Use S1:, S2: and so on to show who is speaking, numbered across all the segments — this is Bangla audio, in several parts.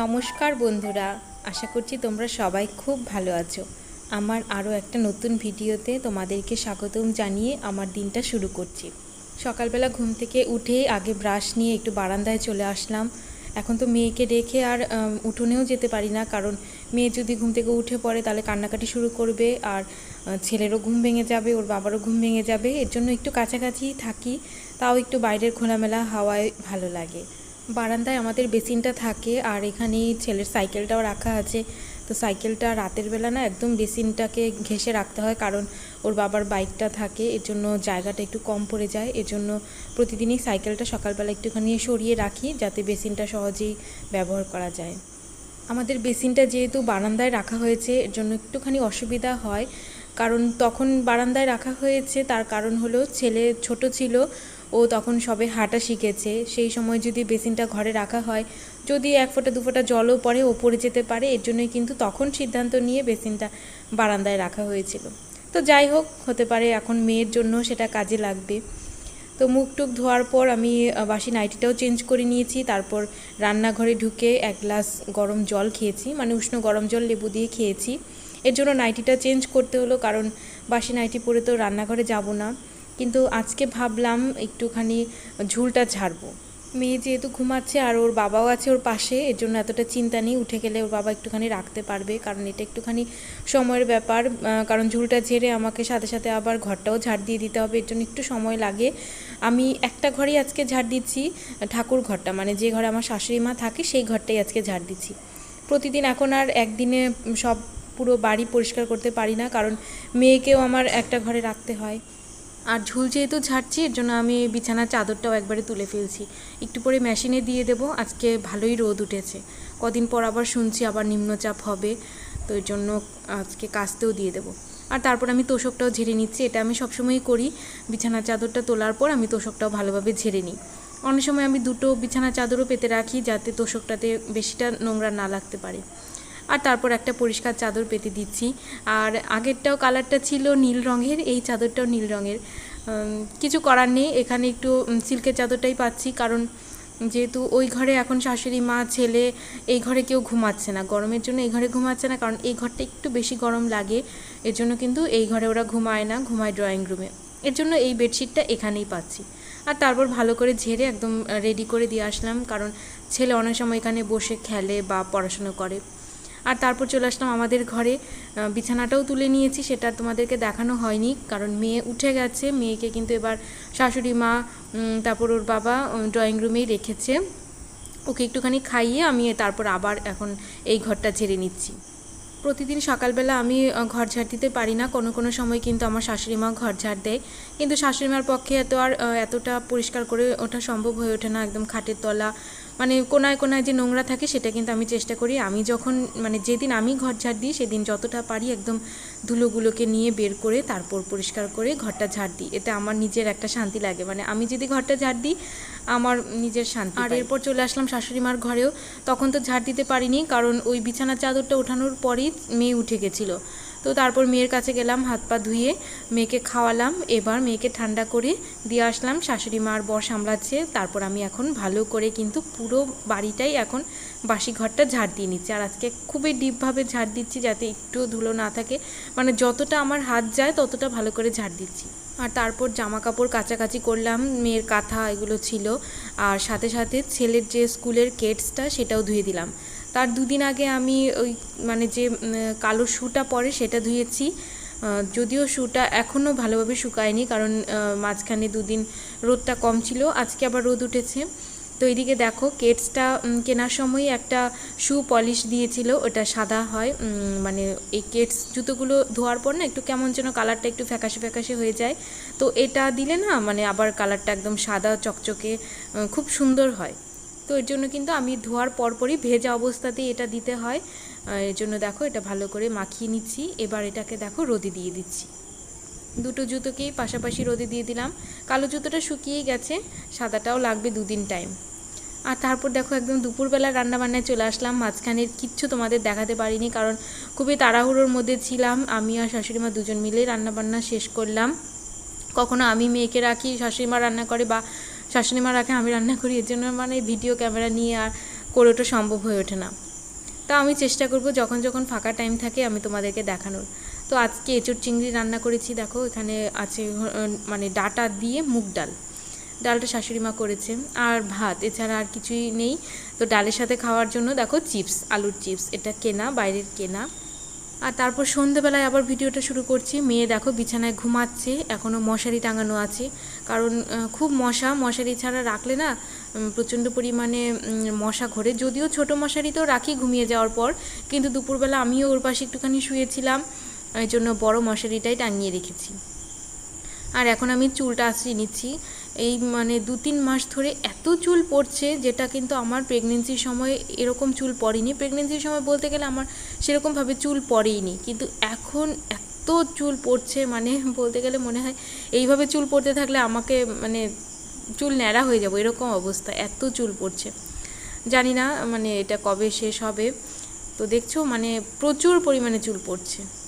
S1: নমস্কার বন্ধুরা, আশা করছি তোমরা সবাই খুব ভালো আছো। আমার আরও একটা নতুন ভিডিওতে তোমাদেরকে স্বাগতম জানিয়ে আমার দিনটা শুরু করছি। সকালবেলা ঘুম থেকে উঠে আগে ব্রাশ নিয়ে একটু বারান্দায় চলে আসলাম। এখন তো মেয়েকে রেখে আর উঠোনেও যেতে পারি না। কারণ মেয়ে যদি ঘুম থেকে উঠে পড়ে, তাহলে কান্নাকাটি শুরু করবে আর ছেলেরও ঘুম ভেঙে যাবে, ওর বাবারও ঘুম ভেঙে যাবে। এর জন্য একটু কাছাকাছি থাকি, তাও একটু বাইরের খোলামেলা হাওয়ায় ভালো লাগে। বারান্দায় আমাদের বেসিনটা থাকে আর এখানে ছেলের সাইকেলটাও রাখা আছে। তো সাইকেলটা রাতের বেলা না একদম বেসিনটাকে ঘেঁষে রাখতে হয় কারণ ওর বাবার বাইকটা থাকে, এর জন্য জায়গাটা একটু কম পড়ে যায়। এর জন্য প্রতিদিনই সাইকেলটা সকালবেলা একটুখানি সরিয়ে রাখি যাতে বেসিনটা সহজেই ব্যবহার করা যায়। আমাদের বেসিনটা যেহেতু বারান্দায় রাখা হয়েছে, এর জন্য একটুখানি অসুবিধা হয়। কারণ তখন বারান্দায় রাখা হয়েছে, তার কারণ হলো ছেলে ছোট ছিল ও তখন সবে হাঁটা শিখেছে। সেই সময় যদি বেসিনটা ঘরে রাখা হয়, যদি এক ফোঁটা, দু ফোঁটা জলও পড়ে ও পড়ে যেতে পারে, এর জন্যই কিন্তু তখন সিদ্ধান্ত নিয়ে বেসিনটা বারান্দায় রাখা হয়েছিল। তো যাই হোক, হতে পারে এখন মেয়ের জন্য সেটা কাজে লাগবে। তো মুখ টুক ধোয়ার পর আমি বাসি নাইটিটাও চেঞ্জ করে নিয়েছি। তারপর রান্নাঘরে ঢুকে এক গ্লাস গরম জল খেয়েছি মানে উষ্ণ গরম জল লেবু দিয়ে খেয়েছি। এর জন্য নাইটিটা চেঞ্জ করতে হলো, কারণ বাসি নাইটি পরে তো রান্নাঘরে যাব না। কিন্তু আজকে ভাবলাম একটুখানি ঝুলটা ঝাড়বো। মেয়ে যেহেতু ঘুমাচ্ছে আর ওর বাবাও আছে ওর পাশে, এর জন্য এতটা চিন্তা নেই, উঠে গেলে ওর বাবা একটুখানি রাখতে পারবে, কারণ এটা একটুখানি সময়ের ব্যাপার কারণ ঝুলটা ঝেড়ে আমাকে সাথে সাথে আবার ঘরটাও ঝাড় দিয়ে দিতে হবে, এর জন্য একটু সময় লাগে। আমি একটা ঘরেই আজকে ঝাড় দিচ্ছি, ঠাকুর ঘরটা মানে যে ঘরে আমার শাশুড়ি মা থাকে সেই ঘরটাই আজকে ঝাড় দিচ্ছি। প্রতিদিন এখন আর একদিনে সব পুরো বাড়ি পরিষ্কার করতে পারি না, কারণ মেয়েকেও আমার একটা ঘরে রাখতে হয়। আর ঝুল যেহেতু ঝাড়ছি, এর জন্য আমি বিছানার চাদরটাও একবারে তুলে ফেলছি। একটু পরে মেশিনে দিয়ে দেবো, আজকে ভালোই রোদ উঠেছে। কদিন পর আবার শুনছি আবার নিম্নচাপ হবে, তো এর জন্য আজকে কাস্তেও দিয়ে দেবো। আর তারপর আমি তোষকটাও ঝেড়ে নিচ্ছি, এটা আমি সবসময়ই করি। বিছানার চাদরটা তোলার পর আমি তোষকটাও ভালোভাবে ঝেড়ে নিই। অনেক সময় আমি দুটো বিছানার চাদরও পেতে রাখি, যাতে তোষকটাতে বেশিটা নোংরা না লাগতে পারে। আর তারপর একটা পরিষ্কার চাদর পেতে দিচ্ছি। আর আগেরটাও কালারটা ছিল নীল রঙের, এই চাদরটাও নীল রঙের। কিছু করার নেই, এখানে একটু সিল্কের চাদরটাই পাচ্ছি। কারণ যেহেতু ওই ঘরে এখন শাশুড়ি মা, ছেলে, এই ঘরে কেউ ঘুমাচ্ছে না। গরমের জন্য এই ঘরে ঘুমাচ্ছে না, কারণ এই ঘরটা একটু বেশি গরম লাগে। এর জন্য কিন্তু এই ঘরে ওরা ঘুমায় না, ঘুমায় ড্রয়িং রুমে। এর জন্য এই বেডশিটটা এখানেই পাচ্ছি। আর তারপর ভালো করে ঝেড়ে একদম, রেডি করে দিয়ে আসলাম। কারণ ছেলে অনেক সময় এখানে বসে খেলে বা পড়াশোনা করে। আর তারপর চলে আসলাম আমাদের ঘরে। বিছানাটাও তুলে নিয়েছি, সেটা তোমাদেরকে দেখানো হয়নি, কারণ মেয়ে উঠে গেছে। মেয়েকে কিন্তু এবার শাশুড়ি মা তারপর ওর বাবা ড্রয়িং রুমেই রেখেছে। ওকে একটুখানি খাইয়ে আমি তারপর আবার এখন এই ঘরটা ঝেড়ে নিচ্ছি। প্রতিদিন সকালবেলা আমি ঘর ঝাড় দিতে পারি না। কোনো কোনো সময় কিন্তু আমার শাশুড়ি মা ঘর ঝাড় দেয়। কিন্তু শাশুড়ি মার পক্ষে এত আর এতটা পরিষ্কার করে ওঠা সম্ভব হয়ে ওঠে না। একদম খাটের তলা মানে কোনায় কোনায় যে নোংরা থাকে সেটা কিন্তু আমি চেষ্টা করি। আমি যখন মানে যেদিন আমি ঘর ঝাড় দিই সেদিন যতটা পারি একদম ধুলোগুলোকে নিয়ে বের করে তারপর পরিষ্কার করে ঘরটা ঝাড় দিই। এতে আমার নিজের একটা শান্তি লাগে। মানে আমি যদি ঘরটা ঝাড় দিই আমার নিজের শান্তি আর এরপর চলে আসলাম শাশুড়ি মার ঘরেও। তখন তো ঝাড় দিতে পারিনি কারণ ওই বিছানার চাদরটা ওঠানোর পরেই মেয়ে উঠে গেছিল। তো তারপর মেয়ের কাছে গেলাম, হাত পা ধুয়ে মেয়েকে খাওয়ালাম। এবার মেয়েকে ঠান্ডা করে দিয়ে আসলাম। শাশুড়ি মার বর সামলাচ্ছে। তারপর আমি এখন ভালো করে কিন্তু পুরো বাড়িটাই এখন বাসি ঘরটা ঝাড় দিয়ে নিচ্ছি। আর আজকে খুবই ডিপভাবে ঝাড় দিচ্ছি যাতে একটু ধুলো না থাকে। মানে যতটা আমার হাত যায় ততটা ভালো করে ঝাড় দিচ্ছি। আর তারপর জামা কাপড় কাচাকাচি করলাম। মেয়ের কাঁথা এগুলো ছিল। আর সাথে সাথে ছেলের যে স্কুলের কেটসটা সেটাও ধুয়ে দিলাম। তার দুদিন আগে আমি ওই মানে যে কালো শ্যুটা পরে সেটা ধুয়েছি। যদিও শুটা এখনও ভালোভাবে শুকায়নি কারণ মাঝখানে দুদিন রোদটা কম ছিল, আজকে আবার রোদ উঠেছে। তো এইদিকে দেখো, কেটসটা কেনার সময় একটা শু পলিশ দিয়েছিল, ওটা সাদা হয় মানে এই কেটস জুতোগুলো ধোয়ার পর না একটু কেমন যেন কালারটা একটু ফ্যাকাশে ফ্যাকাশে হয়ে যায়। তো এটা দিলে না মানে আবার কালারটা একদম সাদা, চকচকে খুব সুন্দর হয়। তো এর জন্য কিন্তু আমি ধোয়ার পরপরই ভেজা অবস্থাতেই এটা দিতে হয়। এর জন্য দেখো এটা ভালো করে মাখিয়ে নিচ্ছি। এবার এটাকে দেখো রোদে দিয়ে দিচ্ছি। দুটো জুতোকেই পাশাপাশি রোদে দিয়ে দিলাম। কালো জুতোটা শুকিয়ে গেছে, সাদাটাও লাগবে দুদিন টাইম। আর তারপর দেখো একদম দুপুরবেলা রান্নাবান্নায় চলে আসলাম। মাঝখানের কিচ্ছু তোমাদের দেখাতে পারিনি কারণ খুবই তাড়াহুড়োর মধ্যে ছিলাম। আমি আর শাশুড়ি মা দুজন মিলেই রান্নাবান্না শেষ করলাম। কখনো আমি মেয়েকে রাখি, শাশুড়ি মা রান্না করে বা শাশুড়ি মা রাখে আমি রান্না করি, এর জন্য মানে ভিডিও ক্যামেরা নিয়ে আর করে ওঠা সম্ভব হয়ে ওঠে না। তা আমি চেষ্টা করব যখন যখন ফাঁকা টাইম থাকে আমি তোমাদেরকে দেখানোর। তো আজকে এঁচুর চিংড়ি রান্না করেছি, দেখো এখানে আছে মানে ডাটা দিয়ে মুগ ডাল। ডালটা শাশুড়ি মা করেছে আর ভাত, এছাড়া আর কিছুই নেই। তো ডালের সাথে খাওয়ার জন্য দেখো চিপস, আলুর চিপস, এটা কেনা, বাইরের কেনা। আর তারপর সন্ধেবেলায় আবার ভিডিওটা শুরু করছি। মেয়ে দেখো বিছানায় ঘুমাচ্ছে এখনও মশারি টাঙানো আছে। কারণ খুব মশা, মশারি ছাড়া রাখলে না প্রচণ্ড পরিমাণে মশা ঘোরে। যদিও ছোট মশারি তো রাখি ঘুমিয়ে যাওয়ার পর, কিন্তু দুপুরবেলা আমিও ওর পাশে একটুখানি শুয়েছিলাম। এই জন্য বড় মশারিটাই টাঙিয়ে রেখেছি। আর এখন আমি চুলটা আশ্রিয়ে নিচ্ছি। এই মানে দু তিন মাস ধরে এত চুল পড়ছে যেটা কিন্তু আমার প্রেগনেন্সির সময় এরকম চুল পড়েনি। প্রেগনেন্সির সময় বলতে গেলে আমার সেরকমভাবে চুল পড়েইনি। কিন্তু এখন এত চুল পড়ছে মানে বলতে গেলে মনে হয় এইভাবে চুল পড়তে থাকলে আমাকে মানে চুল ন্যাড়া হয়ে যাব, এরকম অবস্থা। এত চুল পড়ছে। জানি না মানে এটা কবে শেষ হবে। তো দেখছ মানে প্রচুর পরিমাণে চুল পড়ছে।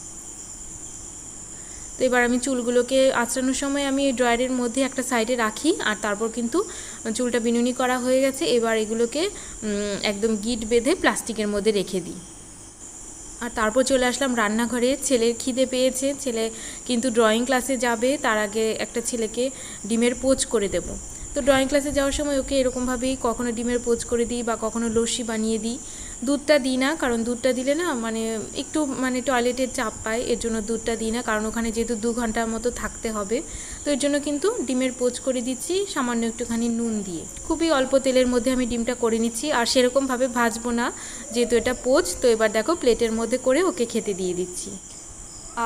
S1: তো এবার আমি চুলগুলোকে আঁচড়ানোর সময় আমি ড্রয়ারের মধ্যে একটা সাইডে রাখি, আর তারপর কিন্তু চুলটা বিনুনি করা হয়ে গেছে। এবার এগুলোকে একদম গিট বেঁধে প্লাস্টিকের মধ্যে রেখে দিই। আর তারপর চলে আসলাম রান্নাঘরে। ছেলের খিদে পেয়েছে। ছেলে কিন্তু ড্রয়িং ক্লাসে যাবে, তার আগে একটা ছেলেকে ডিমের পোচ করে দেব। তো ড্রয়িং ক্লাসে যাওয়ার সময় ওকে এরকমভাবেই কখনো ডিমের পোচ করে দিই বা কখনো লস্যি বানিয়ে দিই। দুধটা দিই না, কারণ দুধটা দিলে না মানে একটু মানে টয়লেটের চাপ পায়, এর জন্য দুধটা দিই না, কারণ ওখানে যেহেতু দু ঘণ্টার মতো থাকতে হবে। তো এর জন্য কিন্তু ডিমের পোচ করে দিচ্ছি, সামান্য একটুখানি নুন দিয়ে। খুবই অল্প তেলের মধ্যে আমি ডিমটা করে নিচ্ছি, আর সেরকমভাবে ভাজবো না, যেহেতু এটা পোচ, তো এবার দেখো প্লেটের মধ্যে করে ওকে খেতে দিয়ে দিচ্ছি।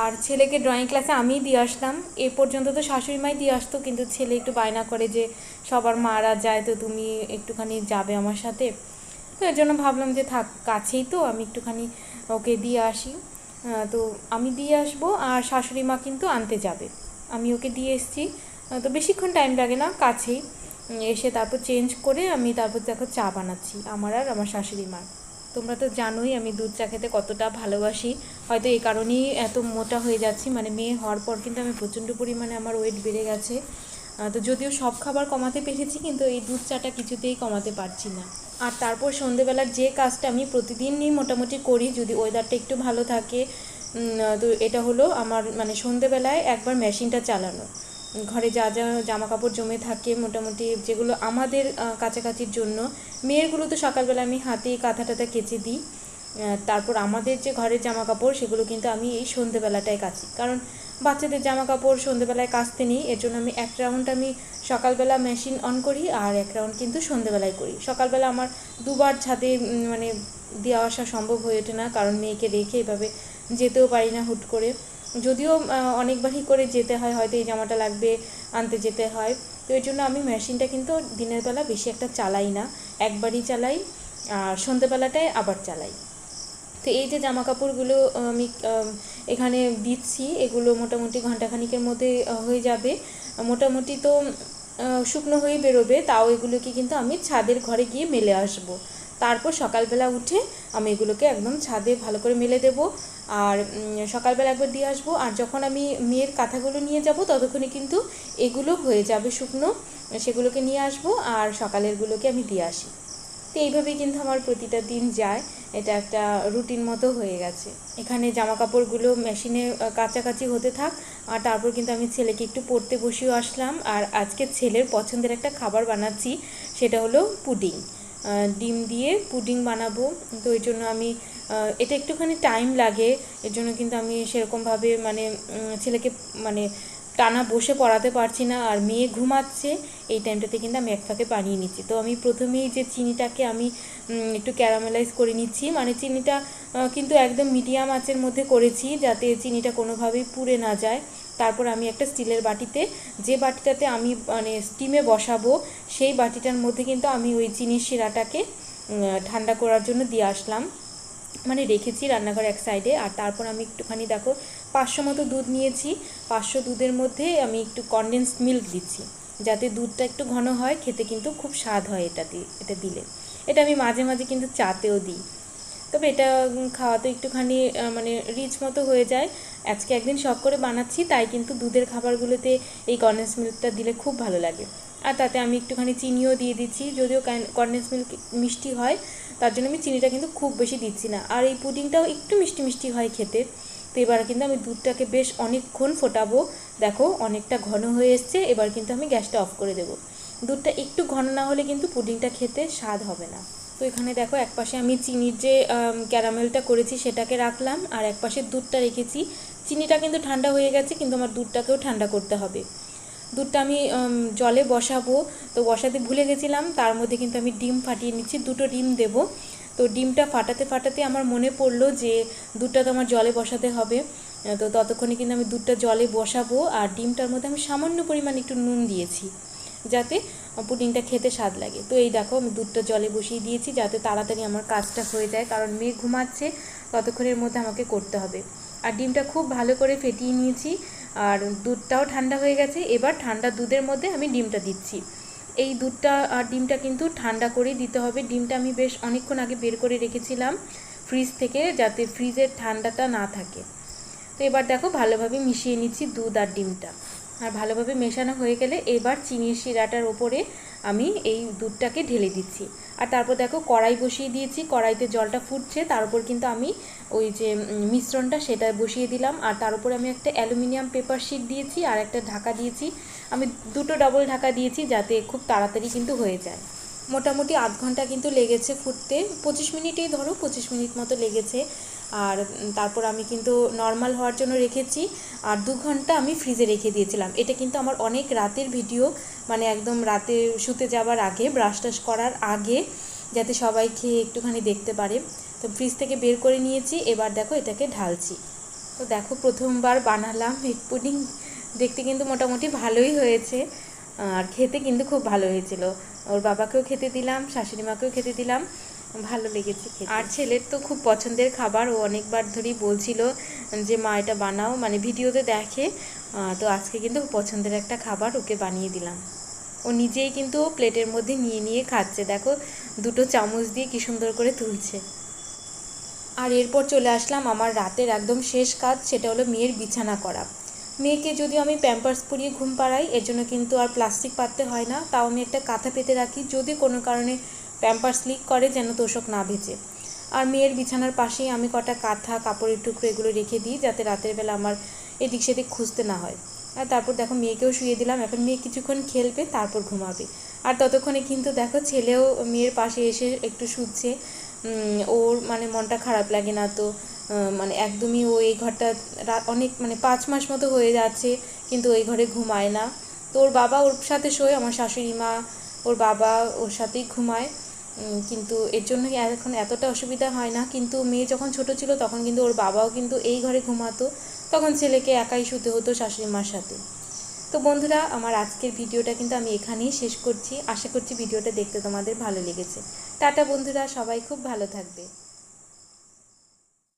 S1: আর ছেলেকে ড্রয়িং ক্লাসে আমিই দিয়ে আসলাম, এ পর্যন্ত তো শাশুড়ি মাই দিয়ে আসতো, কিন্তু ছেলে একটু বায়না করে যে, সবার মারা যায় তো তুমি একটুখানি যাবে আমার সাথে। তো এর জন্য ভাবলাম যে থাক, কাছেই তো, আমি একটুখানি ওকে দিয়ে আসি। তো আমি দিয়ে আসব আর শাশুড়ি মা কিন্তু আনতে যাবে। আমি ওকে দিয়ে এসেছি। তো বেশিক্ষণ টাইম লাগে না, কাছেই। এসে তারপর চেঞ্জ করে আমি তারপর দেখো চা বানাচ্ছি, আমার আর আমার শাশুড়ি মার। তোমরা তো জানোই আমি দুধ চা খেতে কতটা ভালোবাসি। হয়তো এই কারণেই এত মোটা হয়ে যাচ্ছি মানে মেয়ে হওয়ার পর কিন্তু আমি প্রচণ্ড পরিমাণে আমার ওয়েট বেড়ে গেছে। তো যদিও সব খাবার কমাতে পেরেছি, কিন্তু এই দুধ চাটা কিছুতেই কমাতে পারছি না। আর তারপর সন্ধেবেলার যে কাজটা আমি প্রতিদিনই মোটামুটি করি, যদি ওয়েদারটা একটু ভালো থাকে তো এটা হলো আমার মানে সন্ধেবেলায় একবার মেশিনটা চালানো। ঘরে যা যা জামা কাপড় জমে থাকে মোটামুটি, যেগুলো আমাদের কাছাকাছির জন্য। মেয়েরগুলো তো সকালবেলা আমি হাতেই কাঁথা টাথা কেচে দিই। তারপর আমাদের যে ঘরের জামা কাপড় সেগুলো কিন্তু আমি এই সন্ধেবেলাটায় কাচি। কারণ বাচ্চাদের জামা কাপড় সন্ধেবেলায় কাচতে নেই, এর জন্য আমি এক রাউন্ড আমি সকালবেলা মেশিন অন করি আর এক রাউন্ড কিন্তু সন্ধেবেলায় করি। সকালবেলা আমার দুবার ছাদে মানে দিয়ে আসা সম্ভব হয়ে ওঠে না, কারণ মেয়েকে রেখে এভাবে যেতেও পারি না হুট করে। যদিও অনেকবারই করে যেতে হয়, হয়তো এই জামাটা লাগবে, আনতে যেতে হয়। তো এর জন্য আমি মেশিনটা কিন্তু দিনের বেলা বেশি একটা চালাই না। একবারই চালাই, আর সন্ধেবেলাটায় আবার চালাই। তো এই যে জামা কাপড়গুলো আমি এখানে দিচ্ছি, এগুলো মোটামুটি ঘন্টাখানিকের মধ্যে হয়ে যাবে। মোটামুটি তো শুকনো হয়ে বেরোবে, তাও এগুলোকে কিন্তু আমি ছাদের ঘরে গিয়ে মেলে আসব। তারপর সকালবেলা উঠে আমি এগুলোকে একদম ছাদে ভালো করে মেলে দেবো। আর সকালবেলা একবার দিয়ে আসব। আর যখন আমি মেয়ের কাঁথাগুলো নিয়ে যাব, ততক্ষণে কিন্তু এগুলো হয়ে যাবে শুকনো, সেগুলোকে নিয়ে আসব। আর সকালেরগুলোকে আমি দিয়ে আসি। তো এইভাবেই কিন্তু আমার প্রতিটা দিন যায়। এটা একটা রুটিন মতো হয়ে গেছে। এখানে জামা কাপড়গুলো মেশিনে কাচাকাচি হতে থাক, আর তারপর কিন্তু আমি ছেলেকে একটু পড়তে বসিয়েও আসলাম। আর আজকে ছেলের পছন্দের একটা খাবার বানাচ্ছি, সেটা হলো পুডিং। ডিম দিয়ে পুডিং বানাবো। তো এই জন্য আমি এটা একটুখানি টাইম লাগে। এর জন্য কিন্তু আমি সেরকমভাবে মানে ছেলেকে মানে টানা বসে পড়াতে পারছি না আর মেয়ে ঘুমাচ্ছে, এই টাইমটাতে কিন্তু আমি এক ফাঁকে বানিয়ে নিচ্ছি তো আমি প্রথমেই যে চিনিটাকে আমি একটু ক্যারামেলাইজ করে নিচ্ছি মানে চিনিটা কিন্তু একদম মিডিয়াম আঁচের মধ্যে করেছি যাতে চিনিটা কোনোভাবেই পুড়ে না যায়। তারপর আমি একটা স্টিলের বাটিতে, যে বাটিটাতে আমি মানে স্টিমে বসাবো, সেই বাটিটার মধ্যে কিন্তু আমি ওই চিনির শিরাটাকে ঠান্ডা করার জন্য দিয়ে আসলাম। মানে রেখেছি রান্নাঘর এক সাইডে আর তারপর আমি একটুখানি দেখো পাঁচশো মতো দুধ নিয়েছি। পাঁচশো দুধের মধ্যে আমি একটু কনডেন্স মিল্ক দিচ্ছি। যাতে দুধটা একটু ঘন হয় খেতে কিন্তু খুব স্বাদ হয় এটা এটা দিলে। এটা আমি মাঝে মাঝে কিন্তু চাতেও দিই। তবে এটা উম, খাওয়াতে একটুখানি মানে রিচ মতো হয়ে যায়। আজকে একদিন শখ করে বানাচ্ছি তাই কিন্তু দুধের খাবারগুলোতে এই কনডেন্স মিল্কটা দিলে খুব ভালো লাগে। আর তাতে আমি একটুখানি চিনিও দিয়ে দিচ্ছি যদিও কনডেন্স মিল্ক মিষ্টি হয় তার জন্য আমি চিনিটা কিন্তু খুব বেশি দিচ্ছি না। আর এই পুডিংটাও একটু মিষ্টি মিষ্টি হয় খেতে। তো এবার কিন্তু আমি দুধটাকে বেশ অনেকক্ষণ ফোটাবো। দেখো, অনেকটা ঘন হয়ে এসছে। এবার কিন্তু আমি গ্যাসটা অফ করে দেবো। দুধটা একটু ঘন না হলে কিন্তু পুডিংটা খেতে স্বাদ হবে না। তো এখানে দেখো একপাশে আমি চিনির যে ক্যারামেলটা করেছি সেটাকে রাখলাম। আর একপাশে দুধটা রেখেছি। চিনিটা কিন্তু ঠান্ডা হয়ে গেছে, কিন্তু আমার দুধটাকেও ঠান্ডা করতে হবে। দুধটা আমি, জলে বসাবো। তো বসাতে ভুলে গেছিলাম। তার মধ্যে কিন্তু আমি ডিম ফাটিয়ে নিচ্ছি। দুটো ডিম দেব। তো ডিমটা ফাটাতে ফাটাতে আমার মনে পড়ল যে দুধটা তো আমার জলে বসাতে হবে। তো ততক্ষণে কিন্তু আমি দুধটা জলে বসাবো আর ডিমটার মধ্যে আমি সামান্য পরিমাণ একটু নুন দিয়েছি যাতে পুডিংটা খেতে স্বাদ লাগে। তো এই দেখো আমি দুধটা জলে বসিয়ে দিয়েছি যাতে তাড়াতাড়ি আমার কাজটা হয়ে যায় কারণ মেয়ে ঘুমাচ্ছে ততক্ষণের মধ্যে আমাকে করতে হবে। আর ডিমটা খুব ভালো করে ফেটিয়ে নিয়েছি আর দুধটাও ঠান্ডা হয়ে গেছে। এবার ঠান্ডা দুধের মধ্যে আমি ডিমটা দিচ্ছি। এই দুধটা আর ডিমটা কিন্তু ঠান্ডা করে দিতে হবে। ডিমটা আমি বেশ অনেকক্ষণ আগে বের করে রেখেছিলাম ফ্রিজ থেকে যাতে ফ্রিজের ঠান্ডাটা না থাকে। তো এবার দেখো ভালোভাবে মিশিয়ে নিচ্ছি দুধ আর ডিমটা। আর ভালোভাবে মেশানো হয়ে গেলে এবার চিনির শিরাটার ওপরে আমি এই দুধটাকে ঢেলে দিচ্ছি। আর তারপর দেখো কড়াই বসিয়ে দিয়েছি, কড়াইতে জলটা ফুটছে, তার উপর কিন্তু আমি ওই যে মিশ্রণটা সেটা বসিয়ে দিলাম। আর তার উপরে আমি একটা অ্যালুমিনিয়াম পেপার শিট দিয়েছি আর একটা ঢাকা দিয়েছি। আমি দুটো ডবল ঢাকা দিয়েছি যাতে খুব তাড়াতাড়ি কিন্তু হয়ে যায়। মোটামুটি আধ ঘণ্টা কিন্তু লেগেছে ফুটতে। পঁচিশ মিনিটেই ধরো, পঁচিশ মিনিট মতো লেগেছে। আর তারপর আমি কিন্তু নর্মাল হওয়ার জন্য রেখেছি। আর দু ঘণ্টা আমি ফ্রিজে রেখে দিয়েছিলাম। এটা কিন্তু আমার অনেক রাতের ভিডিও মানে একদম রাতে শুতে যাওয়ার আগে ব্রাশ টাশ করার আগে, যাতে সবাই খেয়ে একটুখানি দেখতে পারে। তো ফ্রিজ থেকে বের করে নিয়েছি, এবার দেখো এটাকে ঢালছি। তো দেখো প্রথমবার বানালাম এগ পুডিং দেখতে কিন্তু মোটামুটি ভালোই হয়েছে। আর খেতে কিন্তু খুব ভালো হয়েছিল। ওর বাবাকেও খেতে দিলাম শাশুড়ি মাকেও খেতে দিলাম। ভালো লেগেছে আর ছেলের তো খুব পছন্দের খাবার, ও অনেকবার ধরেই বলছিল যে, মা, এটা বানাও। মানে ভিডিওতে দেখে তো আজকে কিন্তু পছন্দের একটা খাবার ওকে বানিয়ে দিলাম। ও নিজেই কিন্তু প্লেটের মধ্যে নিয়ে নিয়ে খাচ্ছে। দেখো, দুটো চামচ দিয়ে কি সুন্দর করে তুলছে। আর এরপর চলে আসলাম আমার রাতের একদম শেষ কাজ, সেটা হলো মেয়ের বিছানা করা। মেয়েকে যদিও আমি প্যাম্পার্স পরিয়ে ঘুম পাড়াই, এর জন্য কিন্তু আর প্লাস্টিক পাততে হয় না। তাও আমি একটা কাঁথা পেতে রাখি, যদি কোনো কারণে প্যাম্পার্স লিক করে যেন তোষক না ভেজে। আর মেয়ের বিছানার পাশেই আমি কটা কাঁথা, কাপড়ের টুকরো এগুলো রেখে দিই যাতে রাতের বেলা আমার এদিক সেদিক খুঁজতে না হয়। আর তারপর দেখো মেয়েকেও শুয়ে দিলাম, এখন মেয়ে কিছুক্ষণ খেলবে, তারপর ঘুমাবে। আর ততক্ষণে কিন্তু দেখো ছেলেও মেয়ের পাশে এসে একটু শুচ্ছে। ওর মানে মনটা খারাপ লাগে না তো। মানে একদমই ও এই ঘরটা অনেক মানে পাঁচ মাস মতো হয়ে যাচ্ছে, কিন্তু ওই ঘরে ঘুমায় না। তো ওর বাবা ওর সাথে শোয়, আমার শাশুড়ি মা, ওর বাবা ওর সাথেই ঘুমায়। কিন্তু এর জন্য এখন এতটা অসুবিধা হয় না? কিন্তু মেয়ে যখন ছোট ছিল, তখন কিন্তু ওর বাবাও কিন্তু এই ঘরে ঘুমাতো। তখন ছেলেকে একাই শুতে হতো শাশুড়ি মার সাথে। তো বন্ধুরা, আমার আজকের ভিডিওটা কিন্তু আমি এখানেই শেষ করছি। আশা করছি ভিডিওটা দেখতে তোমাদের ভালো লেগেছে। টাটা বন্ধুরা, সবাই খুব ভালো থাকবে।